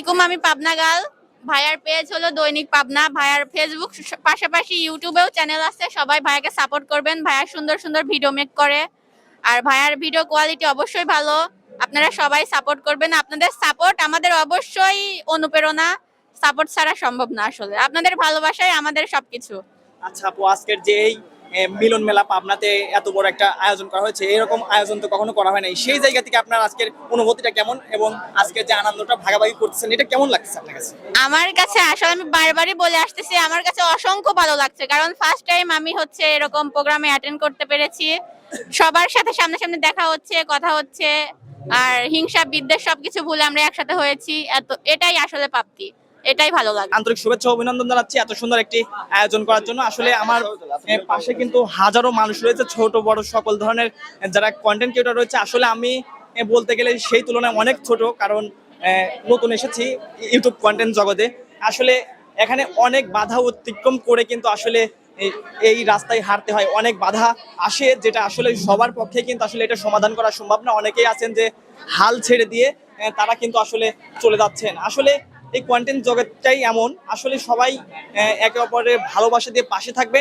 আলাইকুম, আমি পাবনা গাল ভাইয়ার পেজ হলো দৈনিক পাবনা। ভাইয়ার ফেসবুক পাশাপাশি ইউটিউবেও চ্যানেল আছে। সবাই ভাইয়াকে সাপোর্ট করবেন। ভাইয়া সুন্দর সুন্দর ভিডিও মেক করে। আর ভাইয়ার ভিডিও কোয়ালিটি অবশ্যই ভালো। আপনারা সবাই সাপোর্ট করবেন। আপনাদের সাপোর্ট আমাদের অবশ্যই অনুপ্রেরণা। সাপোর্ট ছাড়া সম্ভব না আসলে। আপনাদের ভালোবাসাই আমাদের সবকিছু। আচ্ছা আপু, আজকের যে এই মিলন মেলা পাবনাতে এত বড় একটা আয়োজন করা হয়েছে। এরকম আয়োজন তো কখনো করা হয় নাই। সেই জায়গা থেকে আপনার আজকের অনুভূতিটা কেমন এবং আজকের যে আনন্দটা ভাগাভাগি করতেছেন, এটা কেমন লাগছে আপনার কাছে? আমার কাছে আসলে আমি বারবারই বলে আসতেছি, আমার কাছে অসংখ্য ভালো লাগছে। কারণ ফার্স্ট টাইম আমি হচ্ছে এরকম প্রোগ্রামে অ্যাটেন্ড করতে পেরেছি। সবার সাথে সামনাসামনি দেখা হচ্ছে, কথা হচ্ছে, আর হিংসা, বিদ্বেষ সবকিছু ভুলে আমরা একসাথে হয়েছি। এত, এটাই আসলে প্রাপ্তি। এটাই ভালো লাগে। আন্তরিক শুভেচ্ছা অভিনন্দন জানাচ্ছি এত সুন্দর একটি আয়োজন করার জন্য। আসলে আমার পাশে কিন্তু হাজারো মানুষ রয়েছে, ছোট, বড়, সকল ধরনের যারা কন্টেন্ট ক্রিয়েটর রয়েছে। আসলে আমি বলতে গেলে সেই তুলনায় অনেক ছোট, কারণ নতুন এসেছি ইউটিউব কন্টেন্ট জগতে। আসলে এখানে অনেক বাধা অতিক্রম করে কিন্তু আসলে এই- রাস্তায় হাঁটতে হয়। অনেক বাধা আসে, যেটা আসলে সবার পক্ষে কিন্তু আসলে এটা সমাধান করা সম্ভব না। অনেকেই আছেন যে হাল ছেড়ে দিয়ে তারা কিন্তু আসলে চলে যাচ্ছেন। আসলে এই কন্টেন্ট জগৎটাই এমন। আসলে সবাই একে অপরের ভালোবাসা দিয়ে পাশে থাকবেন।